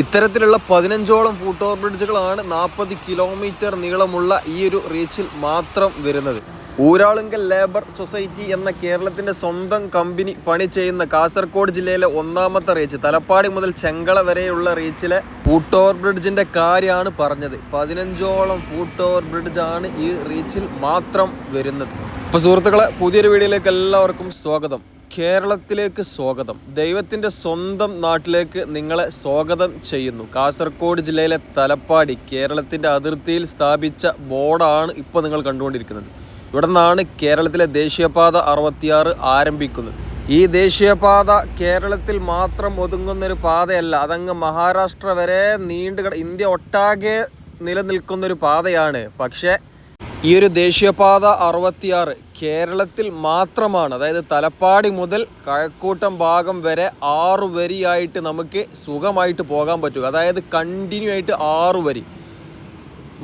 ഇത്തരത്തിലുള്ള പതിനഞ്ചോളം ഫുട് ഓവർ ബ്രിഡ്ജുകളാണ് നാൽപ്പത് കിലോമീറ്റർ നീളമുള്ള ഈ ഒരു റീച്ചിൽ മാത്രം വരുന്നത്. ഊരാളുങ്കൽ ലേബർ സൊസൈറ്റി എന്ന കേരളത്തിന്റെ സ്വന്തം കമ്പനി പണി ചെയ്യുന്ന കാസർഗോഡ് ജില്ലയിലെ ഒന്നാമത്തെ റീച്ച് തലപ്പാടി മുതൽ ചെങ്കള വരെയുള്ള റീച്ചിലെ ഫുട് ഓവർ ബ്രിഡ്ജിന്റെ കാര്യമാണ് പറഞ്ഞത്. പതിനഞ്ചോളം ഫുട് ഓവർ ബ്രിഡ്ജ് ആണ് ഈ റീച്ചിൽ മാത്രം വരുന്നത്. അപ്പോൾ സുഹൃത്തുക്കളെ പുതിയൊരു വീഡിയോയിലേക്ക് എല്ലാവർക്കും സ്വാഗതം. കേരളത്തിലേക്ക് സ്വാഗതം. ദൈവത്തിന്റെ സ്വന്തം നാട്ടിലേക്ക് നിങ്ങളെ സ്വാഗതം ചെയ്യുന്നു. കാസർഗോഡ് ജില്ലയിലെ തലപ്പാടി കേരളത്തിന്റെ അതിർത്തിയിൽ സ്ഥാപിച്ച ബോർഡാണ് ഇപ്പോൾ നിങ്ങൾ കണ്ടുകൊണ്ടിരിക്കുന്നത്. ഇവിടെ നിന്നാണ് കേരളത്തിലെ ദേശീയപാത അറുപത്തിയാറ് ആരംഭിക്കുന്നത്. ഈ ദേശീയപാത കേരളത്തിൽ മാത്രം ഒതുങ്ങുന്നൊരു പാതയല്ല അതങ്ങ് മഹാരാഷ്ട്ര വരെ നീണ്ടു ഇന്ത്യ ഒട്ടാകെ നിലനിൽക്കുന്നൊരു പാതയാണ്. പക്ഷേ ഈ ഒരു ദേശീയപാത അറുപത്തിയാറ് കേരളത്തിൽ മാത്രമാണ് അതായത് തലപ്പാടി മുതൽ കഴക്കൂട്ടം ഭാഗം വരെ ആറ് വരിയായിട്ട് നമുക്ക് സുഖമായിട്ട് പോകാൻ പറ്റുക അതായത് കണ്ടിന്യൂ ആയിട്ട് ആറു വരി.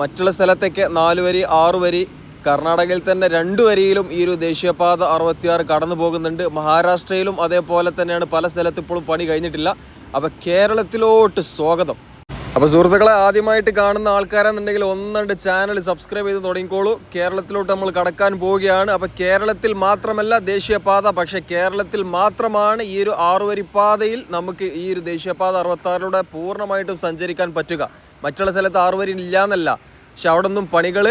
മറ്റുള്ള സ്ഥലത്തൊക്കെ നാല് വരി ആറു വരി. കർണാടകയിൽ തന്നെ രണ്ട് വരിയിലും ഈ ഒരു ദേശീയപാത അറുപത്തിയാറ് കടന്നു പോകുന്നുണ്ട്. മഹാരാഷ്ട്രയിലും അതേപോലെ തന്നെയാണ് പല സ്ഥലത്ത് ഇപ്പോഴും പണി കഴിഞ്ഞിട്ടില്ല. അപ്പോൾ കേരളത്തിലോട്ട് സ്വാഗതം. അപ്പോൾ സുഹൃത്തുക്കളെ ആദ്യമായിട്ട് കാണുന്ന ആൾക്കാരാണെന്നുണ്ടെങ്കിൽ ഒന്നുണ്ട് ചാനൽ സബ്സ്ക്രൈബ് ചെയ്ത് തുടങ്ങിക്കോളൂ. കേരളത്തിലോട്ട് നമ്മൾ കടക്കാൻ പോവുകയാണ്. അപ്പോൾ കേരളത്തിൽ മാത്രമല്ല ദേശീയപാത. പക്ഷേ കേരളത്തിൽ മാത്രമാണ് ഈ ഒരു ആറുവരിപ്പാതയിൽ നമുക്ക് ഈ ഒരു ദേശീയപാത അറുപത്താറിലൂടെ പൂർണമായിട്ടും സഞ്ചരിക്കാൻ പറ്റുക. മറ്റുള്ള സ്ഥലത്ത് ആറുവരി ഇല്ല എന്നല്ല പക്ഷെ അവിടെ ഒന്നും പണികൾ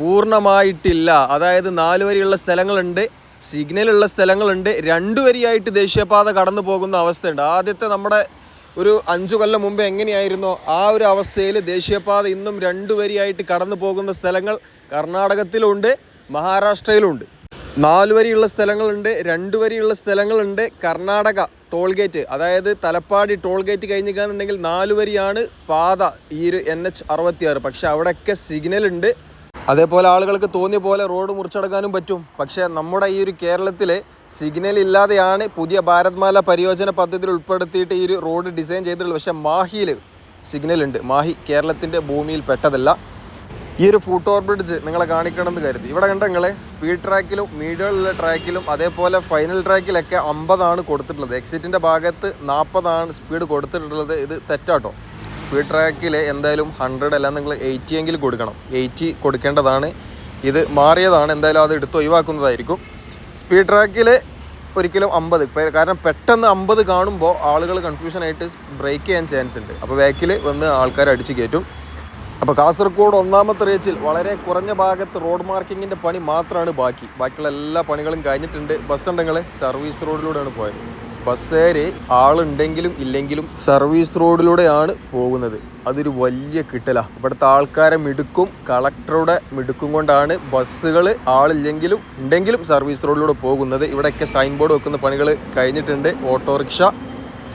പൂർണമായിട്ടില്ല. അതായത് നാല് വരിയുള്ള സ്ഥലങ്ങളുണ്ട് സിഗ്നലുള്ള സ്ഥലങ്ങളുണ്ട്. രണ്ട് വരിയായിട്ട് ദേശീയപാത കടന്നു പോകുന്ന അവസ്ഥയുണ്ട്. ആദ്യത്തെ നമ്മുടെ ഒരു അഞ്ചു കൊല്ലം മുമ്പ് എങ്ങനെയായിരുന്നോ ആ ഒരു അവസ്ഥയിൽ ദേശീയപാത ഇന്നും രണ്ടു വരിയായിട്ട് കടന്നു പോകുന്ന സ്ഥലങ്ങൾ കർണാടകത്തിലുണ്ട് മഹാരാഷ്ട്രയിലുണ്ട്. നാല് വരിയുള്ള സ്ഥലങ്ങളുണ്ട് രണ്ട് വരിയുള്ള സ്ഥലങ്ങളുണ്ട്. കർണാടക ടോൾ ഗേറ്റ് അതായത് തലപ്പാടി ടോൾ ഗേറ്റ് കഴിഞ്ഞിരിക്കുകയാണെന്നുണ്ടെങ്കിൽ നാല് വരിയാണ് പാത ഈ ഒരു എൻ എച്ച് അറുപത്തിയാറ്. പക്ഷെ അവിടെയൊക്കെ സിഗ്നൽ ഉണ്ട്. അതേപോലെ ആളുകൾക്ക് തോന്നിയ പോലെ റോഡ് മുറിച്ചടക്കാനും പറ്റും. പക്ഷേ നമ്മുടെ ഈ ഒരു കേരളത്തിൽ സിഗ്നൽ ഇല്ലാതെയാണ് പുതിയ ഭാരത്മാല പരിയോജന പദ്ധതിയിൽ ഉൾപ്പെടുത്തിയിട്ട് ഈ ഒരു റോഡ് ഡിസൈൻ ചെയ്തിട്ടുള്ളത്. പക്ഷേ മാഹിയിൽ സിഗ്നൽ ഉണ്ട് മാഹി കേരളത്തിന്റെ ഭൂമിയിൽ പെട്ടതല്ല. ഈ ഒരു ഫുട് ഓവർ ബ്രിഡ്ജ് നിങ്ങളെ കാണിക്കണമെന്ന് കരുതി. ഇവിടെ കണ്ട നിങ്ങളെ? സ്പീഡ് ട്രാക്കിലും മീഡിയമുള്ള ട്രാക്കിലും അതേപോലെ ഫൈനൽ ട്രാക്കിലൊക്കെ അമ്പതാണ് കൊടുത്തിട്ടുള്ളത്. എക്സിറ്റിന്റെ ഭാഗത്ത് നാൽപ്പതാണ് സ്പീഡ് കൊടുത്തിട്ടുള്ളത്. ഇത് തെറ്റാട്ടോ. സ്പീഡ് ട്രാക്കിൽ എന്തായാലും ഹൺഡ്രഡ് അല്ല നിങ്ങൾ എയ്റ്റി എങ്കിലും കൊടുക്കണം. എയ്റ്റി കൊടുക്കേണ്ടതാണ്. ഇത് മാറിയതാണ്. എന്തായാലും അത് എടുത്ത് ഒഴിവാക്കുന്നതായിരിക്കും. സ്പീഡ് ട്രാക്കിൽ ഒരിക്കലും അമ്പത്. കാരണം പെട്ടെന്ന് അമ്പത് കാണുമ്പോൾ ആളുകൾ കൺഫ്യൂഷനായിട്ട് ബ്രേക്ക് ചെയ്യാൻ ചാൻസ് ഉണ്ട്. അപ്പോൾ ബാക്കിൽ വന്ന് ആൾക്കാർ അടിച്ച് കയറ്റും അപ്പോൾ കാസർഗോഡ് ഒന്നാമത്തെ റേച്ചിൽ വളരെ കുറഞ്ഞ ഭാഗത്ത് റോഡ് മാർക്കിങ്ങിന്റെ പണി മാത്രമാണ് ബാക്കി. ബാക്കിയുള്ള എല്ലാ പണികളും കഴിഞ്ഞിട്ടുണ്ട്. ബസ് ഉണ്ടെങ്കിൽ സർവീസ് റോഡിലൂടെയാണ് പോയത്. ബസ്സേര് ആളുണ്ടെങ്കിലും ഇല്ലെങ്കിലും സർവീസ് റോഡിലൂടെയാണ് പോകുന്നത്. അതൊരു വലിയ കിട്ടലാണ് ഇവിടുത്തെ ആൾക്കാരെ മിടുക്കും കളക്ടറുടെ മിടുക്കും കൊണ്ടാണ് ബസ്സുകൾ ആളില്ലെങ്കിലും ഉണ്ടെങ്കിലും സർവീസ് റോഡിലൂടെ പോകുന്നത്. ഇവിടെയൊക്കെ സൈൻ ബോർഡ് വെക്കുന്ന പണികൾ കഴിഞ്ഞിട്ടുണ്ട്. ഓട്ടോറിക്ഷ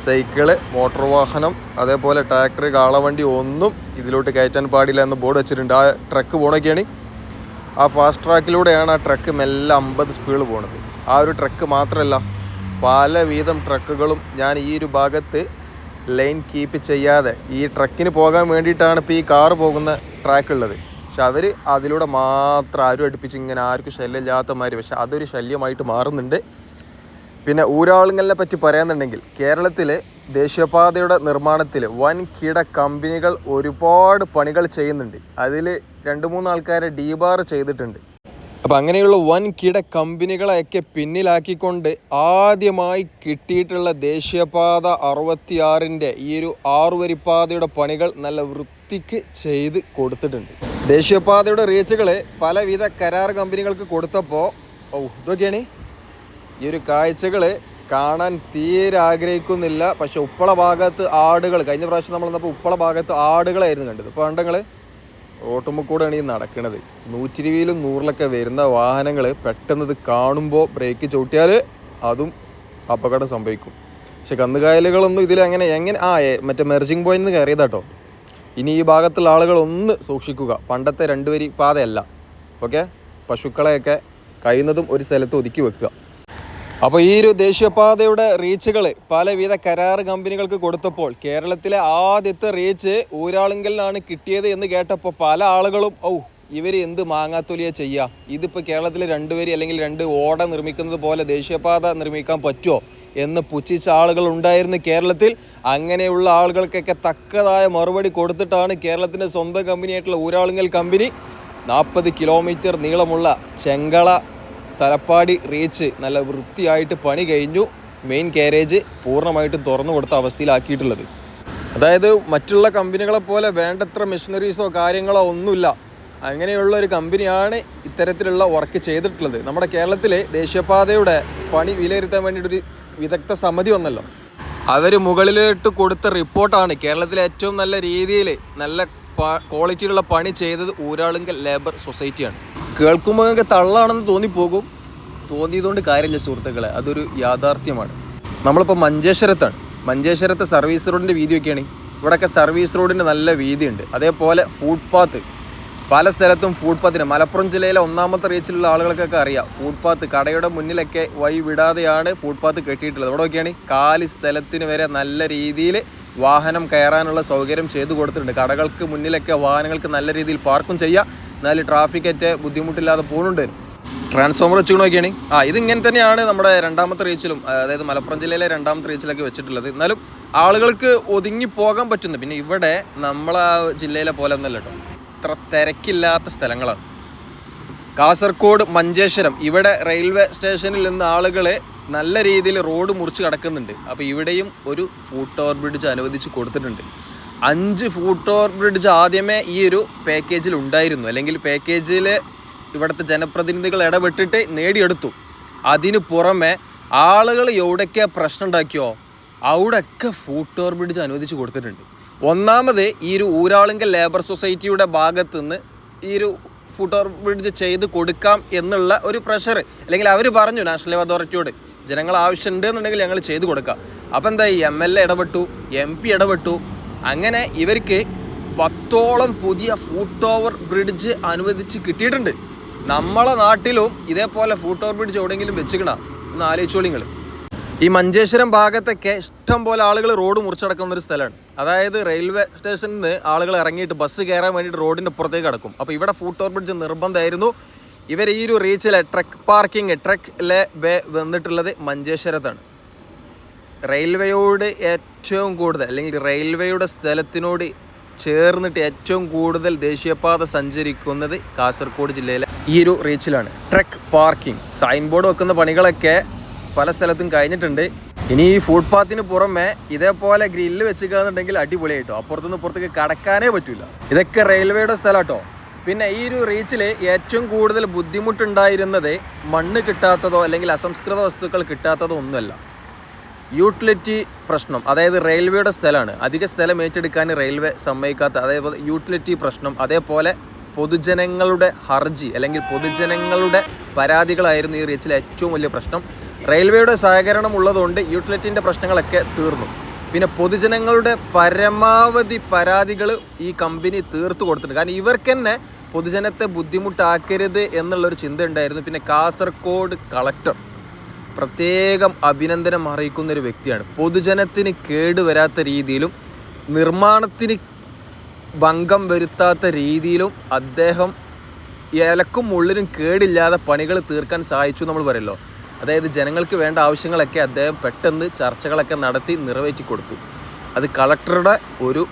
സൈക്കിൾ മോട്ടോർ വാഹനം അതേപോലെ ട്രാക്ടർ കാളവണ്ടി ഒന്നും ഇതിലോട്ട് കയറ്റാൻ പാടില്ല എന്ന് ബോർഡ് വെച്ചിട്ടുണ്ട്. ആ ട്രക്ക് പോണൊക്കെയാണ്. ആ ഫാസ്റ്റ് ട്രാക്കിലൂടെയാണ് ആ ട്രക്ക് മെല്ലെ അമ്പത് സ്പീഡ് പോണത്. ആ ഒരു ട്രക്ക് മാത്രമല്ല പല വീതം ട്രക്കുകളും ഞാൻ ഈ ഒരു ഭാഗത്ത് ലൈൻ കീപ്പ് ചെയ്യാതെ ഈ ട്രക്കിന് പോകാൻ വേണ്ടിയിട്ടാണ് ഇപ്പോൾ ഈ കാറ് പോകുന്ന ട്രാക്ക് ഉള്ളത്. പക്ഷെ അവർ അതിലൂടെ മാത്രം ആരും അടുപ്പിച്ച് ഇങ്ങനെ ആർക്കും ശല്യമില്ലാത്ത മാതിരി പക്ഷെ അതൊരു ശല്യമായിട്ട് മാറുന്നുണ്ട്. പിന്നെ ഊരാളുങ്ങളെ പറ്റി പറയാന്നുണ്ടെങ്കിൽ കേരളത്തിലെ ദേശീയപാതയുടെ നിർമ്മാണത്തിൽ വൻകിട കമ്പനികൾ ഒരുപാട് പണികൾ ചെയ്യുന്നുണ്ട്. അതിൽ രണ്ട് മൂന്ന് ആൾക്കാരെ ഡീബാർ ചെയ്തിട്ടുണ്ട്. അപ്പം അങ്ങനെയുള്ള വൻകിട കമ്പനികളെയൊക്കെ പിന്നിലാക്കിക്കൊണ്ട് ആദ്യമായി കിട്ടിയിട്ടുള്ള ദേശീയപാത അറുപത്തിയാറിന്റെ ഈ ഒരു ആറുവരിപ്പാതയുടെ പണികൾ നല്ല വൃത്തിക്ക് ചെയ്ത് കൊടുത്തിട്ടുണ്ട്. ദേശീയപാതയുടെ റീച്ചുകൾ പലവിധ കരാർ കമ്പനികൾക്ക് കൊടുത്തപ്പോൾ ഓ ഇതൊക്കെയാണ്. ഈ ഒരു കാഴ്ചകൾ കാണാൻ തീരെ ആഗ്രഹിക്കുന്നില്ല. പക്ഷെ ഉപ്പള ഭാഗത്ത് ആടുകൾ കഴിഞ്ഞ പ്രാവശ്യം നമ്മൾ ഉപ്പള ഭാഗത്ത് ആടുകളായിരുന്നു കണ്ടത്. ഇപ്പോൾ കണ്ടങ്ങൾ റോട്ടുമ്മക്കൂടെയാണ് ഈ നടക്കുന്നത് നൂറ്റി ഇരുപതിലും നൂറിലൊക്കെ വരുന്ന വാഹനങ്ങൾ പെട്ടെന്ന് ഇത് കാണുമ്പോൾ ബ്രേക്ക് ചവിട്ടിയാൽ അതും അപകടം സംഭവിക്കും. പക്ഷെ കന്നുകായലുകളൊന്നും ഇതിൽ അങ്ങനെ എങ്ങനെ ആ മറ്റേ മെർജിങ് പോയിന്റ് നിന്ന് കയറിയതാട്ടോ ഇനി ഈ ഭാഗത്തുള്ള ആളുകൾ ഒന്ന് സൂക്ഷിക്കുക. പണ്ടത്തെ രണ്ടുപേരി പാതയല്ല. ഓക്കെ പശുക്കളെയൊക്കെ കഴിയുന്നതും ഒരു സ്ഥലത്ത് ഒതുക്കി വെക്കുക. അപ്പോൾ ഈ ഒരു ദേശീയപാതയുടെ റീച്ചുകൾ പലവിധ കരാർ കമ്പനികൾക്ക് കൊടുത്തപ്പോൾ കേരളത്തിലെ ആദ്യത്തെ റീച്ച് ഊരാളുങ്കലിനാണ് കിട്ടിയത് എന്ന് കേട്ടപ്പോൾ പല ആളുകളും ഔ ഇവർ എന്ത് മാങ്ങാത്തൊലിയ ചെയ്യുക ഇതിപ്പോൾ കേരളത്തിൽ രണ്ട് വരി അല്ലെങ്കിൽ രണ്ട് ഓട നിർമ്മിക്കുന്നത് പോലെ ദേശീയപാത നിർമ്മിക്കാൻ പറ്റുമോ എന്ന് പുച്ഛിച്ച ആളുകൾ ഉണ്ടായിരുന്നു കേരളത്തിൽ. അങ്ങനെയുള്ള ആളുകൾക്കൊക്കെ തക്കതായ മറുപടി കൊടുത്തിട്ടാണ് കേരളത്തിന്റെ സ്വന്തം കമ്പനിയായിട്ടുള്ള ഊരാളുങ്കൽ കമ്പനി നാൽപ്പത് കിലോമീറ്റർ നീളമുള്ള ചെങ്കള തലപ്പാടി റീച്ച് നല്ല വൃത്തിയായിട്ട് പണി കഴിഞ്ഞു. മെയിൻ കാരേജ് പൂർണമായിട്ടും തുറന്നു കൊടുത്ത അവസ്ഥയിലാക്കിയിട്ടുള്ളത്. അതായത് മറ്റുള്ള കമ്പനികളെ പോലെ വേണ്ടത്ര മെഷീനറീസോ കാര്യങ്ങളോ ഒന്നുമില്ല. അങ്ങനെയുള്ള ഒരു കമ്പനിയാണ് ഇത്തരത്തിലുള്ള വർക്ക് ചെയ്തിട്ടുള്ളത്. നമ്മുടെ കേരളത്തിലെ ദേശീയപാതയുടെ പണി വിലയിരുത്താൻ വേണ്ടിയിട്ടൊരു വിദഗ്ധ സമിതി വന്നല്ലോ. അവർ മുകളിലോട്ട് കൊടുത്ത റിപ്പോർട്ടാണ് കേരളത്തിലെ ഏറ്റവും നല്ല രീതിയിൽ നല്ല ക്വാളിറ്റിയിലുള്ള പണി ചെയ്തത് ഊരാളുങ്കൽ ലേബർ സൊസൈറ്റിയാണ് കേൾക്കുമ്പോൾ നിങ്ങൾക്ക് തള്ളാണെന്ന് തോന്നിപ്പോകും. തോന്നിയതുകൊണ്ട് കാര്യമില്ല സുഹൃത്തുക്കളെ. അതൊരു യാഥാർത്ഥ്യമാണ്. നമ്മളിപ്പോൾ മഞ്ചേശ്വരത്താണ്. മഞ്ചേശ്വരത്തെ സർവീസ് റോഡിന്റെ വീതിയൊക്കെയാണ്. ഇവിടെയൊക്കെ സർവീസ് റോഡിന് നല്ല വീതിയുണ്ട്. അതേപോലെ ഫുട്പാത്ത് പല സ്ഥലത്തും ഫുട്പാത്തിന് മലപ്പുറം ജില്ലയിലെ ഒന്നാമത്തെ റീച്ചിലുള്ള ആളുകൾക്കൊക്കെ അറിയാം. ഫുട്പാത്ത് കടയുടെ മുന്നിലൊക്കെ വഴി വിടാതെയാണ് ഫുട്പാത്ത് കെട്ടിയിട്ടുള്ളത്. ഇവിടെ നോക്കിയാണ് കാലി സ്ഥലത്തിന് വരെ നല്ല രീതിയിൽ വാഹനം കയറാനുള്ള സൗകര്യം ചെയ്തു കൊടുത്തിട്ടുണ്ട്. കടകൾക്ക് മുന്നിലൊക്കെ വാഹനങ്ങൾക്ക് നല്ല രീതിയിൽ പാർക്കും ചെയ്യാം. എന്നാലും ട്രാഫിക് ഏറ്റ ബുദ്ധിമുട്ടില്ലാതെ പോകുന്നുണ്ട് ട്രാൻസ്ഫോമർ വെച്ച് നോക്കിയാണ്. ആ ഇത് ഇങ്ങനെ തന്നെയാണ് നമ്മുടെ രണ്ടാമത്തെ റീച്ചിലും അതായത് മലപ്പുറം ജില്ലയിലെ രണ്ടാമത്തെ റീച്ചിലൊക്കെ വെച്ചിട്ടുള്ളത്. എന്നാലും ആളുകൾക്ക് ഒതുങ്ങി പോകാൻ പറ്റുന്നു പിന്നെ ഇവിടെ നമ്മളെ ജില്ലയിലെ പോലെ ഒന്നല്ല കേട്ടോ ഇത്ര തിരക്കില്ലാത്ത സ്ഥലങ്ങളാണ്. കാസർഗോഡ് മഞ്ചേശ്വരം ഇവിടെ റെയിൽവേ സ്റ്റേഷനിൽ നിന്ന് ആളുകൾ നല്ല രീതിയിൽ റോഡ് മുറിച്ച് കിടക്കുന്നുണ്ട്. അപ്പോൾ ഇവിടെയും ഒരു ഫൂട്ട് ഓവർ ബ്രിഡ്ജ് അനുവദിച്ച് കൊടുത്തിട്ടുണ്ട്. അഞ്ച് ഫൂട്ട് ഓവർ ബ്രിഡ്ജ് ആദ്യമേ ഈ ഒരു പാക്കേജിൽ ഉണ്ടായിരുന്നു. അല്ലെങ്കിൽ പാക്കേജിൽ ഇവിടുത്തെ ജനപ്രതിനിധികൾ ഇടപെട്ടിട്ട് നേടിയെടുത്തു. അതിനു പുറമെ ആളുകൾ എവിടെയൊക്കെ പ്രശ്നം ഉണ്ടാക്കിയോ? അവിടെയൊക്കെ ഫൂട്ട് ഓവർ ബ്രിഡ്ജ് അനുവദിച്ച് കൊടുത്തിട്ടുണ്ട്. ഒന്നാമത് ഈ ഒരു ഊരാളുങ്കൽ ലേബർ സൊസൈറ്റിയുടെ ഭാഗത്തു നിന്ന് ഈ ഒരു ഫുട് ഓവർ ബ്രിഡ്ജ് ചെയ്ത് കൊടുക്കാം എന്നുള്ള ഒരു പ്രഷർ അല്ലെങ്കിൽ അവർ പറഞ്ഞു നാഷണൽ അതോറിറ്റിയോട് ജനങ്ങൾ ആവശ്യമുണ്ട് എന്നുണ്ടെങ്കിൽ ഞങ്ങൾ ചെയ്തു കൊടുക്കാം. അപ്പം എന്താ ഈ എം എൽ എ ഇടപെട്ടു എം പി ഇടപെട്ടു. അങ്ങനെ ഇവർക്ക് പത്തോളം പുതിയ ഫൂട്ട് ഓവർ ബ്രിഡ്ജ് അനുവദിച്ച് കിട്ടിയിട്ടുണ്ട്. നമ്മളെ നാട്ടിലും ഇതേപോലെ ഫൂട്ട് ഓവർ ബ്രിഡ്ജ് എവിടെയെങ്കിലും വെച്ചിക്കണ? ഒന്ന് ആലോചിച്ചോളി നിങ്ങൾ ഈ മഞ്ചേശ്വരം ഭാഗത്തൊക്കെ ഇഷ്ടം പോലെ ആളുകൾ റോഡ് മുറിച്ചടക്കുന്ന ഒരു സ്ഥലമാണ്. അതായത് റെയിൽവേ സ്റ്റേഷനിൽ നിന്ന് ആളുകൾ ഇറങ്ങിയിട്ട് ബസ് കയറാൻ വേണ്ടിയിട്ട് റോഡിന്റെ പുറത്തേക്ക് കിടക്കും. അപ്പോൾ ഇവിടെ ഫൂട്ട് ഓവർ ബ്രിഡ്ജ് നിർബന്ധമായിരുന്നു. ഇവർ ഈ ഒരു റീച്ചിലെ ട്രക്ക് പാർക്കിംഗ് ട്രക്കിലെ വേ വന്നിട്ടുള്ളത് മഞ്ചേശ്വരത്താണ്. റെയിൽവേയോട് ഏറ്റവും കൂടുതൽ അല്ലെങ്കിൽ റെയിൽവേയുടെ സ്ഥലത്തിനോട് ചേർന്നിട്ട് ഏറ്റവും കൂടുതൽ ദേശീയപാത സഞ്ചരിക്കുന്നത് കാസർഗോഡ് ജില്ലയിലെ ഈ ഒരു റീച്ചിലാണ്. ട്രക്ക് പാർക്കിംഗ് സൈൻ ബോർഡ് വെക്കുന്ന പണികളൊക്കെ പല സ്ഥലത്തും കഴിഞ്ഞിട്ടുണ്ട്. ഇനി ഈ ഫുട്പാത്തിന് പുറമെ ഇതേപോലെ ഗ്രില്ല് വെച്ചിരിക്കുകയെന്നുണ്ടെങ്കിൽ അടിപൊളിയായിട്ടോ അപ്പുറത്തുനിന്ന് പുറത്തേക്ക് കടക്കാനേ പറ്റില്ല ഇതൊക്കെ റെയിൽവേയുടെ സ്ഥലമാട്ടോ. പിന്നെ ഈ ഒരു റീച്ചിൽ ഏറ്റവും കൂടുതൽ ബുദ്ധിമുട്ടുണ്ടായിരുന്നത് മണ്ണ് കിട്ടാത്തതോ അല്ലെങ്കിൽ അസംസ്കൃത വസ്തുക്കൾ കിട്ടാത്തതോ ഒന്നുമല്ല. യൂട്ടിലിറ്റി പ്രശ്നം അതായത് റെയിൽവേയുടെ സ്ഥലമാണ്. അധിക സ്ഥലം ഏറ്റെടുക്കാൻ റെയിൽവേ സമ്മതിക്കാത്ത അതേപോലെ യൂട്ടിലിറ്റി പ്രശ്നം അതേപോലെ പൊതുജനങ്ങളുടെ ഹർജി അല്ലെങ്കിൽ പൊതുജനങ്ങളുടെ പരാതികളായിരുന്നു ഈ റീച്ചിലെ ഏറ്റവും വലിയ പ്രശ്നം. റെയിൽവേയുടെ സഹകരണം ഉള്ളതുകൊണ്ട് യൂട്ടിലിറ്റിന്റെ പ്രശ്നങ്ങളൊക്കെ തീർന്നു. പിന്നെ പൊതുജനങ്ങളുടെ പരമാവധി പരാതികൾ ഈ കമ്പനി തീർത്തു കൊടുത്തിട്ടുണ്ട്. കാരണം ഇവർക്ക് തന്നെ പൊതുജനത്തെ ബുദ്ധിമുട്ടാക്കരുത് എന്നുള്ളൊരു ചിന്ത ഉണ്ടായിരുന്നു പിന്നെ കാസർഗോഡ് കളക്ടർ പ്രത്യേകം അഭിനന്ദനം അറിയിക്കുന്ന ഒരു വ്യക്തിയാണ്. പൊതുജനത്തിന് കേടുവരാത്ത രീതിയിലും നിർമ്മാണത്തിന് ഭംഗം വരുത്താത്ത രീതിയിലും അദ്ദേഹം ഇലക്കും ഉള്ളിലും കേടില്ലാതെ പണികൾ തീർക്കാൻ സഹായിച്ചു നമ്മൾ പറയല്ലോ അതായത് ജനങ്ങൾക്ക് വേണ്ട ആവശ്യങ്ങളൊക്കെ അദ്ദേഹം പെട്ടെന്ന് ചർച്ചകളൊക്കെ നടത്തി നിറവേറ്റി കൊടുത്തു. അത് കളക്ടറുടെ ഒരു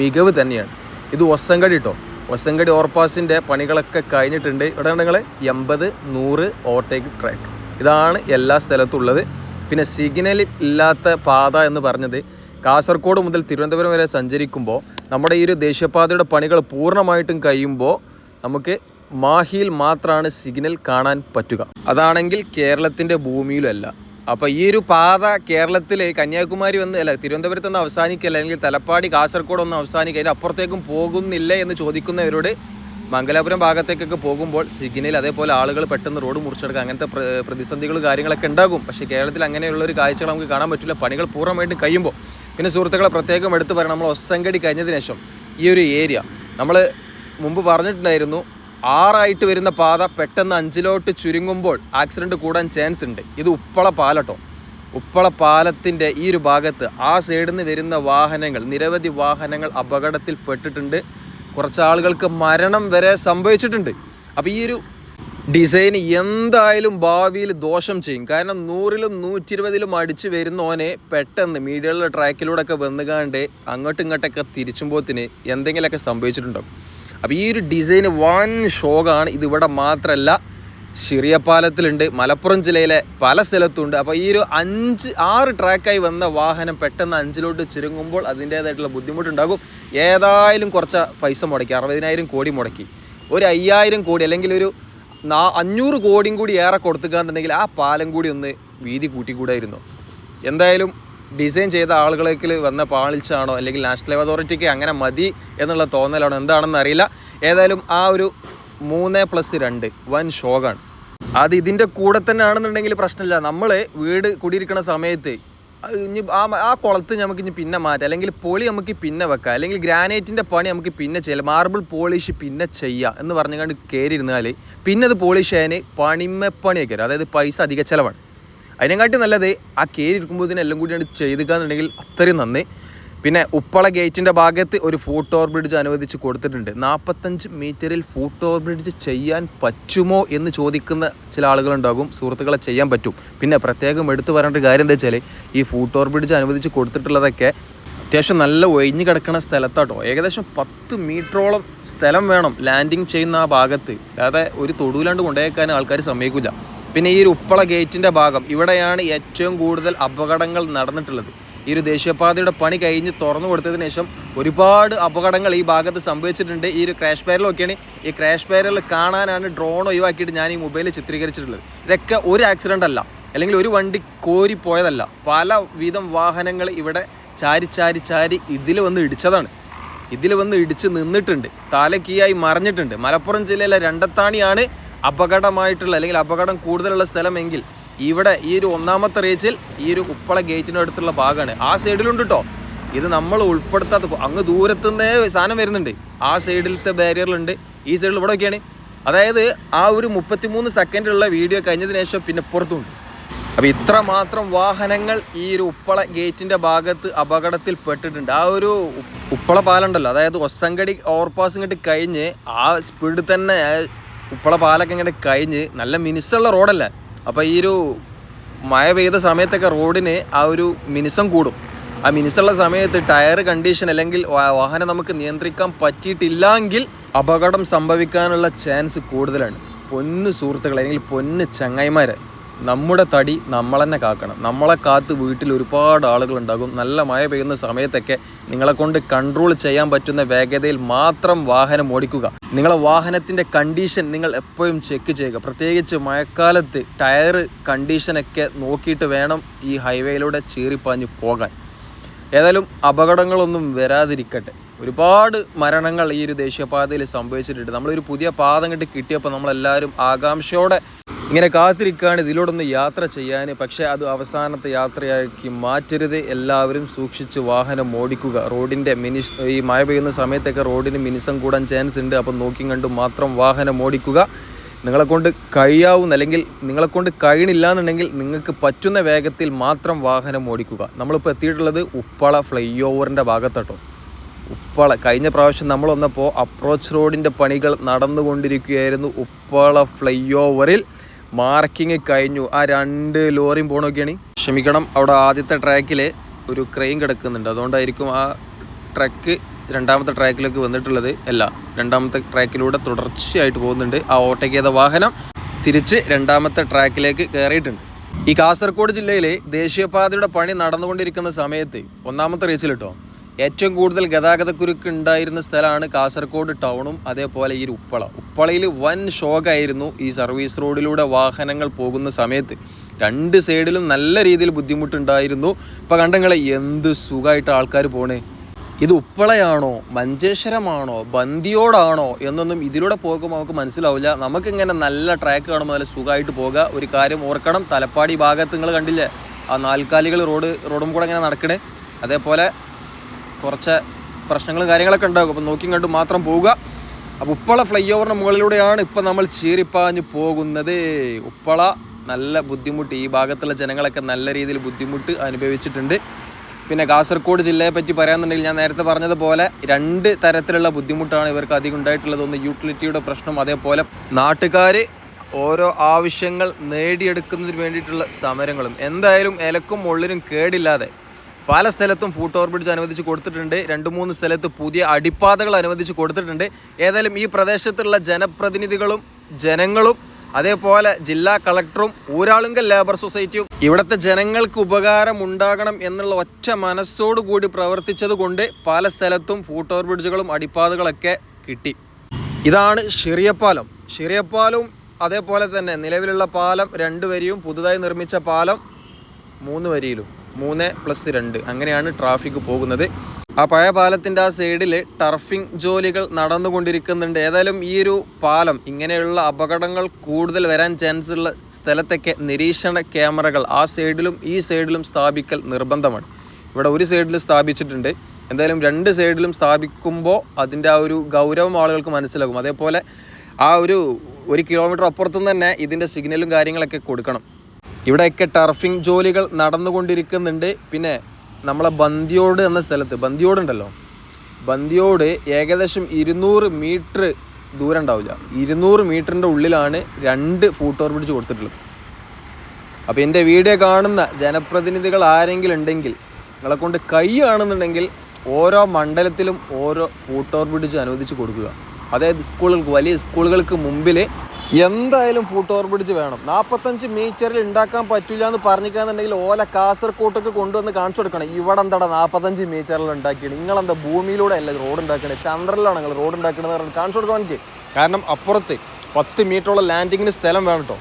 മികവ് തന്നെയാണ്. ഇത് ഒസങ്കടി കേട്ടോ ഒസങ്കടി ഓവർപാസിന്റെ പണികളൊക്കെ കഴിഞ്ഞിട്ടുണ്ട്. ഇവിടെ നിങ്ങൾ എൺപത് നൂറ് ഓവർടേക്ക് ട്രാക്ക്. ഇതാണ് എല്ലാ സ്ഥലത്തും ഉള്ളത് പിന്നെ സിഗ്നൽ ഇല്ലാത്ത പാത എന്ന് പറഞ്ഞത് കാസർഗോഡ് മുതൽ തിരുവനന്തപുരം വരെ സഞ്ചരിക്കുമ്പോൾ നമ്മുടെ ഈ ഒരു ദേശീയപാതയുടെ പണികൾ പൂർണമായിട്ടും കഴിയുമ്പോൾ നമുക്ക് മാഹിയിൽ മാത്രമാണ് സിഗ്നൽ കാണാൻ പറ്റുക. അതാണെങ്കിൽ കേരളത്തിന്റെ ഭൂമിയിലല്ല. അപ്പോൾ ഈ ഒരു പാത കേരളത്തിൽ കന്യാകുമാരി വന്ന് അല്ല തിരുവനന്തപുരത്ത് നിന്ന് അവസാനിക്കല്ല അല്ലെങ്കിൽ തലപ്പാടി കാസർഗോഡ് ഒന്ന് അവസാനിക്കുക അതിന്റെ അപ്പുറത്തേക്കും പോകുന്നില്ല എന്ന് ചോദിക്കുന്നവരോട് മംഗലാപുരം ഭാഗത്തേക്കൊക്കെ പോകുമ്പോൾ സിഗ്നൽ അതേപോലെ ആളുകൾ പെട്ടെന്ന് റോഡ് മുറിച്ചെടുക്കുക അങ്ങനത്തെ പ്ര- പ്രതിസന്ധികൾ കാര്യങ്ങളൊക്കെ ഉണ്ടാകും. പക്ഷേ കേരളത്തിൽ അങ്ങനെയുള്ള ഒരു കാഴ്ചകൾ നമുക്ക് കാണാൻ പറ്റില്ല. പണികൾ പൂർണമായിട്ടും കഴിയുമ്പോൾ. പിന്നെ സുഹൃത്തുക്കളെ പ്രത്യേകം എടുത്തു പറയാം നമ്മൾ ഒസങ്കടി കഴിഞ്ഞതിന് ശേഷം ഈ ഒരു ഏരിയ. നമ്മൾ മുമ്പ് പറഞ്ഞിട്ടുണ്ടായിരുന്നു ആറായിട്ട് വരുന്ന പാത പെട്ടെന്ന് അഞ്ചിലോട്ട് ചുരുങ്ങുമ്പോൾ ആക്സിഡന്റ് കൂടാൻ ചാൻസ് ഉണ്ട്. ഇത് ഉപ്പള പാലട്ടോ ഉപ്പള പാലത്തിന്റെ ഈ ഒരു ഭാഗത്ത് ആ സൈഡിൽ നിന്ന് വരുന്ന വാഹനങ്ങൾ നിരവധി വാഹനങ്ങൾ അപകടത്തിൽ പെട്ടിട്ടുണ്ട് കുറച്ച് ആളുകൾക്ക് മരണം വരെ സംഭവിച്ചിട്ടുണ്ട്. അപ്പോൾ ഈ ഒരു ഡിസൈൻ എന്തായാലും ഭാവിയിൽ ദോഷം ചെയ്യും. കാരണം നൂറിലും നൂറ്റി ഇരുപതിലും അടിച്ച് വരുന്നോനെ പെട്ടെന്ന് മീഡിയയിലെ ട്രാക്കിലൂടെ ഒക്കെ വന്നുകാണ്ട് അങ്ങോട്ടും ഇങ്ങോട്ടൊക്കെ തിരിച്ചുമ്പോത്തിന് എന്തെങ്കിലുമൊക്കെ സംഭവിച്ചിട്ടുണ്ടാവും. അപ്പോൾ ഈ ഒരു ഡിസൈന് വൻ ഷോക്കാണ് ഇതിവിടെ മാത്രമല്ല ശിറിയപ്പാലത്തിലുണ്ട്. മലപ്പുറം ജില്ലയിലെ പല സ്ഥലത്തുണ്ട്. അപ്പോൾ ഈ ഒരു അഞ്ച് ആറ് ട്രാക്കായി വന്ന വാഹനം പെട്ടെന്ന് അഞ്ചിലോട്ട് ചുരുങ്ങുമ്പോൾ അതിന്റേതായിട്ടുള്ള ബുദ്ധിമുട്ടുണ്ടാകും. ഏതായാലും കുറച്ച് പൈസ മുടക്കി അറുപതിനായിരം കോടി മുടക്കി. ഒരു അയ്യായിരം കോടി അല്ലെങ്കിൽ ഒരു നാ അഞ്ഞൂറ് കോടിയും കൂടി ഏറെ കൊടുത്തുകാന്നുണ്ടെങ്കിൽ ആ പാലം കൂടി ഒന്ന് വീതി കൂട്ടിക്കൂടായിരുന്നു. എന്തായാലും ഡിസൈൻ ചെയ്ത ആളുകളേക്ക് വന്ന പാളിച്ചാണോ അല്ലെങ്കിൽ നാഷണൽ അതോറിറ്റിക്ക് അങ്ങനെ മതി എന്നുള്ള തോന്നലാണോ. എന്താണെന്ന് അറിയില്ല ഏതായാലും ആ ഒരു മൂന്ന് പ്ലസ് രണ്ട്. വൻ ഷോക്കാണ് അത് ഇതിന്റെ കൂടെ തന്നെ ആണെന്നുണ്ടെങ്കിൽ പ്രശ്നമില്ല. നമ്മൾ വീട് കുടിയിരിക്കുന്ന സമയത്ത് ഇനി ആ ആ കുളത്ത് നമുക്ക് ഇനി പിന്നെ മാറ്റാം. അല്ലെങ്കിൽ പൊളി നമുക്ക് പിന്നെ വെക്കാം. അല്ലെങ്കിൽ ഗ്രാനൈറ്റിന്റെ പണി നമുക്ക് പിന്നെ ചെയ്യാം. മാർബിൾ പോളിഷ് പിന്നെ ചെയ്യാം എന്ന് പറഞ്ഞുകൊണ്ട് കയറി ഇരുന്നാൽ പിന്നെ അത് പോളിഷ് ചെയ്യാൻ പണിമപ്പണിയൊക്കെ വരും. അതായത് പൈസ അധിക ചിലവാണ്. അതിനെക്കാട്ടി നല്ലത് ആ കയറി ഇരിക്കുമ്പോൾ ഇതിനെല്ലാം കൂടി ചെയ്തുക എന്നുണ്ടെങ്കിൽ അത്രയും നന്ദി. പിന്നെ ഉപ്പള ഗേറ്റിന്റെ ഭാഗത്ത് ഒരു ഫൂട്ട് ഓവർ ബ്രിഡ്ജ് അനുവദിച്ച് കൊടുത്തിട്ടുണ്ട്. നാൽപ്പത്തഞ്ച് മീറ്ററിൽ ഫൂട്ട് ഓവർ ബ്രിഡ്ജ് ചെയ്യാൻ പറ്റുമോ എന്ന് ചോദിക്കുന്ന ചില ആളുകളുണ്ടാകും. സുഹൃത്തുക്കളെ ചെയ്യാൻ പറ്റും. പിന്നെ പ്രത്യേകം എടുത്തു പറയേണ്ട കാര്യം എന്താ വെച്ചാൽ ഈ ഫൂട്ട് ഓവർ ബ്രിഡ്ജ് അനുവദിച്ച് കൊടുത്തിട്ടുള്ളതൊക്കെ അത്യാവശ്യം നല്ല ഒഴിഞ്ഞു കിടക്കുന്ന സ്ഥലത്താട്ടോ. ഏകദേശം പത്ത് മീറ്ററോളം സ്ഥലം വേണം ലാൻഡിങ് ചെയ്യുന്ന ആ ഭാഗത്ത്. അല്ലാതെ ഒരു തൊടുവിലാണ്ട് കൊണ്ടുപോയേക്കാൻ ആൾക്കാർ സമ്മതിക്കില്ല പിന്നെ ഈ ഒരു ഉപ്പള ഗേറ്റിന്റെ ഭാഗം ഇവിടെയാണ് ഏറ്റവും കൂടുതൽ അപകടങ്ങൾ നടന്നിട്ടുള്ളത്. ഈ ഒരു ദേശീയപാതയുടെ പണി കഴിഞ്ഞ് തുറന്നു കൊടുത്തതിന് ശേഷം ഒരുപാട് അപകടങ്ങൾ ഈ ഭാഗത്ത് സംഭവിച്ചിട്ടുണ്ട്. ഈ ഒരു ക്രാഷ് പാരലൊക്കെയാണ് ഈ ക്രാഷ് പാരൽ കാണാനാണ് ഡ്രോൺ ഒഴിവാക്കിയിട്ട് ഞാൻ ഈ മൊബൈലിൽ ചിത്രീകരിച്ചിട്ടുള്ളത്. ഇതൊക്കെ ഒരു ആക്സിഡന്റ് അല്ല. അല്ലെങ്കിൽ ഒരു വണ്ടി കോരി പോയതല്ല. പല വിധം വാഹനങ്ങൾ ഇവിടെ ചാരി ചാരി ചാരി ഇതിൽ വന്ന് ഇടിച്ചതാണ്. ഇതിൽ വന്ന് ഇടിച്ച് നിന്നിട്ടുണ്ട്. താലക്കീയായി മറിഞ്ഞിട്ടുണ്ട്. മലപ്പുറം ജില്ലയിലെ രണ്ടത്താണിയാണ് അപകടമായിട്ടുള്ള അല്ലെങ്കിൽ അപകടം കൂടുതലുള്ള സ്ഥലമെങ്കിൽ ഇവിടെ ഈ ഒരു ഒന്നാമത്തെ റേച്ചിൽ ഈ ഒരു ഉപ്പള ഗേറ്റിന്റെ അടുത്തുള്ള ഭാഗമാണ്. ആ സൈഡിലുണ്ട് കേട്ടോ ഇത് നമ്മൾ ഉൾപ്പെടുത്താത്ത അങ്ങ് ദൂരത്തുനിന്നേ സാധനം വരുന്നുണ്ട്. ആ സൈഡിലത്തെ ബാരിയറിലുണ്ട് ഈ സൈഡിൽ ഇവിടെ ഒക്കെയാണ്. അതായത് ആ ഒരു മുപ്പത്തിമൂന്ന് സെക്കൻഡുള്ള വീഡിയോ കഴിഞ്ഞതിന് ശേഷം പിന്നെ പുറത്തുണ്ട്. അപ്പോൾ ഇത്ര മാത്രം വാഹനങ്ങൾ ഈ ഒരു ഉപ്പള ഗേറ്റിന്റെ ഭാഗത്ത് അപകടത്തിൽ പെട്ടിട്ടുണ്ട്. ആ ഒരു ഉപ്പള പാലുണ്ടല്ലോ അതായത് ഒസങ്കടി ഓവർപാസ് ഇങ്ങോട്ട് കഴിഞ്ഞ് ആ സ്പീഡിൽ തന്നെ ഉപ്പള പാലൊക്കെ ഇങ്ങോട്ട് കഴിഞ്ഞ് നല്ല മിനിസുള്ള റോഡല്ലേ അപ്പോൾ ഈ ഒരു മഴ പെയ്ത സമയത്തൊക്കെ റോഡിന് ആ ഒരു മിനിസം കൂടും. ആ മിനിസുള്ള സമയത്ത് ടയർ കണ്ടീഷൻ അല്ലെങ്കിൽ വാഹനം നമുക്ക് നിയന്ത്രിക്കാൻ പറ്റിയിട്ടില്ലെങ്കിൽ അപകടം സംഭവിക്കാനുള്ള ചാൻസ് കൂടുതലാണ്. പൊന്ന് സുഹൃത്തുക്കൾ അല്ലെങ്കിൽ പൊന്ന് ചങ്ങായിമാരെ. നമ്മുടെ തടി നമ്മൾ തന്നെ കാക്കണം. നമ്മളെ കാത്ത് വീട്ടിൽ ഒരുപാട് ആളുകളുണ്ടാകും. നല്ല മഴ പെയ്യുന്ന സമയത്തൊക്കെ നിങ്ങളെ കൊണ്ട് കൺട്രോൾ ചെയ്യാൻ പറ്റുന്ന വേഗതയിൽ മാത്രം വാഹനം ഓടിക്കുക. നിങ്ങളെ വാഹനത്തിന്റെ കണ്ടീഷൻ നിങ്ങൾ എപ്പോഴും ചെക്ക് ചെയ്യുക. പ്രത്യേകിച്ച് മഴക്കാലത്ത് ടയർ കണ്ടീഷനൊക്കെ നോക്കിയിട്ട് വേണം ഈ ഹൈവേയിലൂടെ ചീറിപ്പാഞ്ഞ് പോകാൻ. ഏതായാലും അപകടങ്ങളൊന്നും വരാതിരിക്കട്ടെ. ഒരുപാട് മരണങ്ങൾ ഈ ഒരു ദേശീയപാതയിൽ സംഭവിച്ചിട്ടുണ്ട്. നമ്മളൊരു പുതിയ പാത കിട്ടിയപ്പോൾ നമ്മളെല്ലാവരും ആകാംക്ഷയോടെ ഇങ്ങനെ കാത്തിരിക്കുകയാണ് ഇതിലൂടൊന്ന് യാത്ര ചെയ്യാൻ പക്ഷേ അത് അവസാനത്തെ യാത്രയാക്കി മാറ്റരുത്. എല്ലാവരും സൂക്ഷിച്ച് വാഹനം ഓടിക്കുക. റോഡിന്റെ മിനിസ് ഈ മഴ പെയ്യുന്ന സമയത്തൊക്കെ റോഡിന് മിനിസം കൂടാൻ ചാൻസ് ഉണ്ട്. അപ്പം നോക്കി കണ്ട് മാത്രം വാഹനം ഓടിക്കുക. നിങ്ങളെക്കൊണ്ട് കഴിയാവുന്ന അല്ലെങ്കിൽ നിങ്ങളെക്കൊണ്ട് കഴിയണില്ല എന്നുണ്ടെങ്കിൽ നിങ്ങൾക്ക് പറ്റുന്ന വേഗത്തിൽ മാത്രം വാഹനം ഓടിക്കുക. നമ്മളിപ്പോൾ എത്തിയിട്ടുള്ളത് ഉപ്പള ഫ്ലൈ ഓവറിന്റെ ഭാഗത്തട്ടോ. ഉപ്പള കഴിഞ്ഞ പ്രാവശ്യം നമ്മൾ വന്നപ്പോൾ അപ്രോച്ച് റോഡിന്റെ പണികൾ നടന്നുകൊണ്ടിരിക്കുകയായിരുന്നു ഉപ്പള ഫ്ലൈ ഓവറിൽ മാർക്കിങ് കഴിഞ്ഞു. ആ രണ്ട് ലോറിയും പോണൊക്കെയാണ്. ക്ഷമിക്കണം അവിടെ ആദ്യത്തെ ട്രാക്കിൽ ഒരു ക്രെയിൻ കിടക്കുന്നുണ്ട്. അതുകൊണ്ടായിരിക്കും ആ ട്രക്ക് രണ്ടാമത്തെ ട്രാക്കിലേക്ക് വന്നിട്ടുള്ളത്. അല്ല രണ്ടാമത്തെ ട്രാക്കിലൂടെ തുടർച്ചയായിട്ട് പോകുന്നുണ്ട്. ആ ഓട്ടയ്ക്ക് ചെയ്ത വാഹനം തിരിച്ച് രണ്ടാമത്തെ ട്രാക്കിലേക്ക് കയറിയിട്ടുണ്ട്. ഈ കാസർഗോഡ് ജില്ലയിലെ ദേശീയപാതയുടെ പണി നടന്നുകൊണ്ടിരിക്കുന്ന സമയത്ത് ഒന്നാമത്തെ റേസിൽ ഏറ്റവും കൂടുതൽ ഗതാഗതക്കുരുക്ക് ഉണ്ടായിരുന്ന സ്ഥലമാണ് കാസർഗോഡ് ടൗണും അതേപോലെ ഈ ഉപ്പള. ഉപ്പളയിൽ വൻ ഷോക്കായിരുന്നു ഈ സർവീസ് റോഡിലൂടെ വാഹനങ്ങൾ പോകുന്ന സമയത്ത്. രണ്ട് സൈഡിലും നല്ല രീതിയിൽ ബുദ്ധിമുട്ടുണ്ടായിരുന്നു. ഇപ്പം കണ്ടങ്ങളെ എന്ത് സുഖമായിട്ട് ആൾക്കാർ പോണേ. ഇത് ഉപ്പളയാണോ മഞ്ചേശ്വരമാണോ ബന്ദിയോടാണോ എന്നൊന്നും ഇതിലൂടെ പോകുമ്പോൾ നമുക്ക് മനസ്സിലാവില്ല. നമുക്കിങ്ങനെ നല്ല ട്രാക്ക് കാണുമ്പോൾ നല്ല സുഖമായിട്ട് പോകുക ഒരു കാര്യം ഓർക്കണം തലപ്പാടി ഭാഗത്ത് നിങ്ങൾ കണ്ടില്ലേ? ആ നാൽക്കാലികൾ റോഡ് റോഡും കൂടെ ഇങ്ങനെ നടക്കണേ. അതേപോലെ കുറച്ച് പ്രശ്നങ്ങളും കാര്യങ്ങളൊക്കെ ഉണ്ടാകും. അപ്പം നോക്കിയും കണ്ടും മാത്രം പോവുക. അപ്പോൾ ഉപ്പള ഫ്ലൈ ഓവറിന് മുകളിലൂടെയാണ് ഇപ്പം നമ്മൾ ചീറിപ്പാഞ്ഞ് പോകുന്നത്. ഉപ്പള നല്ല ബുദ്ധിമുട്ട്. ഈ ഭാഗത്തുള്ള ജനങ്ങളൊക്കെ നല്ല രീതിയിൽ ബുദ്ധിമുട്ട് അനുഭവിച്ചിട്ടുണ്ട്. പിന്നെ കാസർഗോഡ് ജില്ലയെ പറ്റി പറയാന്നുണ്ടെങ്കിൽ ഞാൻ നേരത്തെ പറഞ്ഞതുപോലെ രണ്ട് തരത്തിലുള്ള ബുദ്ധിമുട്ടാണ് ഇവർക്ക് അധികം ഉണ്ടായിട്ടുള്ളത്. ഒന്ന് യൂട്ടിലിറ്റിയുടെ പ്രശ്നം അതേപോലെ നാട്ടുകാർ ഓരോ ആവശ്യങ്ങൾ നേടിയെടുക്കുന്നതിന് വേണ്ടിയിട്ടുള്ള സമരങ്ങളും. എന്തായാലും ഇലക്കും ഉള്ളിലും കേടില്ലാതെ പല സ്ഥലത്തും ഫൂട്ട് ഓവർ ബ്രിഡ്ജ് അനുവദിച്ച് കൊടുത്തിട്ടുണ്ട്. രണ്ട് മൂന്ന് സ്ഥലത്ത് പുതിയ അടിപ്പാതകൾ അനുവദിച്ച് കൊടുത്തിട്ടുണ്ട്. ഏതായാലും ഈ പ്രദേശത്തുള്ള ജനപ്രതിനിധികളും ജനങ്ങളും അതേപോലെ ജില്ലാ കളക്ടറും ഊരാളുങ്കൽ ലേബർ സൊസൈറ്റിയും ഇവിടുത്തെ ജനങ്ങൾക്ക് ഉപകാരം ഉണ്ടാകണം എന്നുള്ള ഒറ്റ മനസ്സോടു കൂടി പ്രവർത്തിച്ചത് കൊണ്ട് പല സ്ഥലത്തും ഫൂട്ട് ഓവർ ബ്രിഡ്ജുകളും അടിപ്പാതകളൊക്കെ കിട്ടി. ഇതാണ് ഷിറിയപ്പാലം. ഷിറിയപ്പാലവും അതേപോലെ തന്നെ നിലവിലുള്ള പാലം രണ്ട് വരിയും പുതുതായി നിർമ്മിച്ച പാലം മൂന്ന് വരിയിലും. മൂന്ന് പ്ലസ് രണ്ട്. അങ്ങനെയാണ് ട്രാഫിക് പോകുന്നത്. ആ പഴയ പാലത്തിന്റെ ആ സൈഡിൽ ടർഫിംഗ് ജോലികൾ നടന്നുകൊണ്ടിരിക്കുന്നുണ്ട്. ഏതായാലും ഈ ഒരു പാലം ഇങ്ങനെയുള്ള അപകടങ്ങൾ കൂടുതൽ വരാൻ ചാൻസ് ഉള്ള സ്ഥലത്തൊക്കെ നിരീക്ഷണ ക്യാമറകൾ ആ സൈഡിലും ഈ സൈഡിലും സ്ഥാപിക്കൽ നിർബന്ധമാണ്. ഇവിടെ ഒരു സൈഡിൽ സ്ഥാപിച്ചിട്ടുണ്ട്. എന്തായാലും രണ്ട് സൈഡിലും സ്ഥാപിക്കുമ്പോൾ അതിന്റെ ആ ഒരു ഗൗരവം ആളുകൾക്ക് മനസ്സിലാകും. അതേപോലെ ആ ഒരു ഒരു കിലോമീറ്റർ അപ്പുറത്തുനിന്ന് തന്നെ ഇതിന്റെ സിഗ്നലും കാര്യങ്ങളൊക്കെ കൊടുക്കണം. ഇവിടെയൊക്കെ ടർഫിംഗ് ജോലികൾ നടന്നുകൊണ്ടിരിക്കുന്നുണ്ട്. പിന്നെ നമ്മളെ ബന്ദിയോട് എന്ന സ്ഥലത്ത് ബന്ദിയോടുണ്ടല്ലോ ബന്ദിയോട് ഏകദേശം ഇരുന്നൂറ് മീറ്റർ ദൂരം ഉണ്ടാവില്ല. ഇരുന്നൂറ് മീറ്ററിന്റെ ഉള്ളിലാണ് രണ്ട് ഫൂട്ട് ഓവർ ബ്രിഡ്ജ് കൊടുത്തിട്ടുള്ളത്. അപ്പോൾ എന്റെ വീഡിയോ കാണുന്ന ജനപ്രതിനിധികൾ ആരെങ്കിലും ഉണ്ടെങ്കിൽ നിങ്ങളെ കൊണ്ട് കൈ കാണുന്നുണ്ടെങ്കിൽ ഓരോ മണ്ഡലത്തിലും ഓരോ ഫൂട്ട് ഓവർ ബ്രിഡ്ജ് അനുവദിച്ച് കൊടുക്കുക. അതായത് സ്കൂളുകൾക്ക് വലിയ സ്കൂളുകൾക്ക് മുമ്പിൽ എന്തായാലും ഫൂട്ട് ഓവർ ബ്രിഡ്ജ് വേണം. നാൽപ്പത്തഞ്ച് മീറ്ററിൽ ഉണ്ടാക്കാൻ പറ്റില്ല എന്ന് പറഞ്ഞിക്കാന്നുണ്ടെങ്കിൽ ഓല കാസർകോട്ടൊക്കെ കൊണ്ടുവന്ന് കാണിച്ചു കൊടുക്കണം. ഇവിടെ എന്താടാ നാൽപ്പത്തഞ്ച് മീറ്ററിൽ ഉണ്ടാക്കിയത്? നിങ്ങളെന്താ ഭൂമിയിലൂടെ അല്ല റോഡ് ഉണ്ടാക്കണേ? ചന്ദ്രനിലാണ് നിങ്ങൾ റോഡ് ഉണ്ടാക്കണമെന്ന് പറഞ്ഞ് കാണിച്ചു കൊടുക്കാൻ എനിക്ക് കാരണം അപ്പുറത്ത് പത്ത് മീറ്ററുള്ള ലാൻഡിങ്ങിന് സ്ഥലം വേണം കേട്ടോ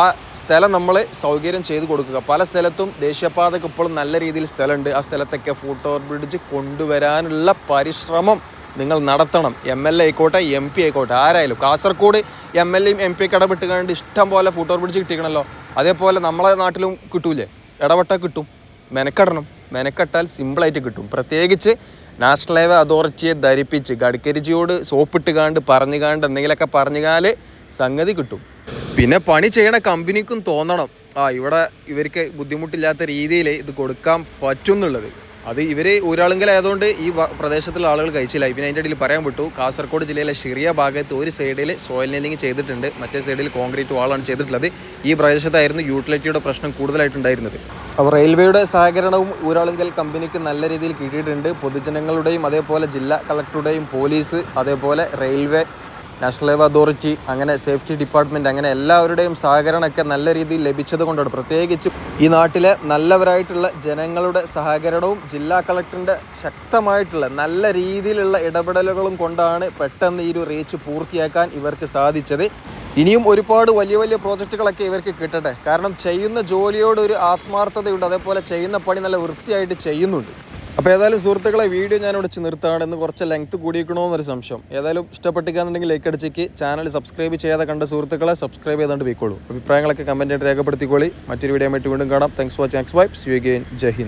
ആ സ്ഥലം നമ്മൾ സൗകര്യം ചെയ്ത് കൊടുക്കുക. പല സ്ഥലത്തും ദേശീയപാതക്ക് ഇപ്പോഴും നല്ല രീതിയിൽ സ്ഥലമുണ്ട്. ആ സ്ഥലത്തൊക്കെ ഫൂട്ട് ഓവർ ബ്രിഡ്ജ് കൊണ്ടുവരാനുള്ള പരിശ്രമം നിങ്ങൾ നടത്തണം. എം എൽ എ ആയിക്കോട്ടെ എം പി ആയിക്കോട്ടെ ആരായാലും. കാസർഗോഡ് എം എൽ എയും എം പി ഒക്കെ ഇടപെട്ട് കണ്ട് ഇഷ്ടം പോലെ ഫൂട്ട് പിടിച്ച് കിട്ടിക്കണല്ലോ. അതേപോലെ നമ്മളെ നാട്ടിലും കിട്ടൂലേ? ഇടപെട്ടാൽ കിട്ടും. മെനക്കെടണം. മെനക്കെട്ടാൽ സിമ്പിളായിട്ട് കിട്ടും. പ്രത്യേകിച്ച് നാഷണൽ ഹൈവേ അതോറിറ്റിയെ ധരിപ്പിച്ച് ഗഡ്കരിജിയോട് സോപ്പിട്ട് കാണ്ട് പറഞ്ഞു കാണ്ട് എന്തെങ്കിലുമൊക്കെ പറഞ്ഞുകാൽ സംഗതി കിട്ടും. പിന്നെ പണി ചെയ്യണ കമ്പനിക്കും തോന്നണം. ആ ഇവിടെ ഇവർക്ക് ബുദ്ധിമുട്ടില്ലാത്ത രീതിയിൽ ഇത് കൊടുക്കാൻ പറ്റും എന്നുള്ളത്. അത് ഇവർ ഊരാളുങ്കലായതുകൊണ്ട് ഈ പ്രദേശത്തുള്ള ആളുകൾ കഴിച്ചില്ല. പിന്നെ അതിന്റെ ഇടയിൽ പറയാൻ വിട്ടു. കാസർഗോഡ് ജില്ലയിലെ ഷിറിയ ഭാഗത്ത് ഒരു സൈഡിൽ സോയിൽ നെല്ലിങ് ചെയ്തിട്ടുണ്ട്. മറ്റേ സൈഡിൽ കോൺക്രീറ്റ് വാളാണ് ചെയ്തിട്ടുള്ളത്. ഈ പ്രദേശത്തായിരുന്നു യൂട്ടിലിറ്റിയുടെ പ്രശ്നം കൂടുതലായിട്ടുണ്ടായിരുന്നത്. അപ്പോൾ റെയിൽവേയുടെ സഹകരണവും ഊരാളുങ്കൽ കമ്പനിക്ക് നല്ല രീതിയിൽ കിട്ടിയിട്ടുണ്ട്. പൊതുജനങ്ങളുടെയും അതേപോലെ ജില്ലാ കളക്ടറുടെയും പോലീസ് അതേപോലെ റെയിൽവേ നാഷണൽ ഹൈവേ അതോറിറ്റി അങ്ങനെ സേഫ്റ്റി ഡിപ്പാർട്ട്മെന്റ് അങ്ങനെ എല്ലാവരുടെയും സഹകരണമൊക്കെ നല്ല രീതിയിൽ ലഭിച്ചത് കൊണ്ടാണ് പ്രത്യേകിച്ച് ഈ നാട്ടിലെ നല്ലവരായിട്ടുള്ള ജനങ്ങളുടെ സഹകരണവും ജില്ലാ കളക്ടറിന്റെ ശക്തമായിട്ടുള്ള നല്ല രീതിയിലുള്ള ഇടപെടലുകളും കൊണ്ടാണ് പെട്ടെന്ന് ഈ ഒരു റീച്ച് പൂർത്തിയാക്കാൻ ഇവർക്ക് സാധിച്ചത്. ഇനിയും ഒരുപാട് വലിയ വലിയ പ്രോജക്റ്റുകളൊക്കെ ഇവർക്ക് കിട്ടട്ടെ. കാരണം ചെയ്യുന്ന ജോലിയോട് ഒരു ആത്മാർത്ഥതയുണ്ട്. അതേപോലെ ചെയ്യുന്ന പണി നല്ല വൃത്തിയായിട്ട് ചെയ്യുന്നുണ്ട്. അപ്പോൾ ഏതായാലും സുഹൃത്തുക്കളെ വീഡിയോ ഞാൻ ഇവിടെ നിർത്താണ് എന്ന് കുറച്ച് ലെങ്ത് കൂടിയിരിക്കണമെന്നൊരു സംശയം. ഏതായാലും ഇഷ്ടപ്പെട്ടിക്കാന്നുണ്ടെങ്കിൽ ലൈക്ക് അടിച്ചേക്ക്. ചാനൽ സബ്സ്ക്രൈബ് ചെയ്യാതെ കണ്ട സുഹൃത്തുക്കളെ സബ്സ്ക്രൈബ് ചെയ്തുകൊണ്ട് പോയിക്കോളൂ. അഭിപ്രായങ്ങളൊക്കെ കമന്റായിട്ട് രേഖപ്പെടുത്തിക്കോളി. മറ്റൊരു വീഡിയോ ആയിട്ട് വീണ്ടും കാണാം. Thanks watching X vibes you again Jai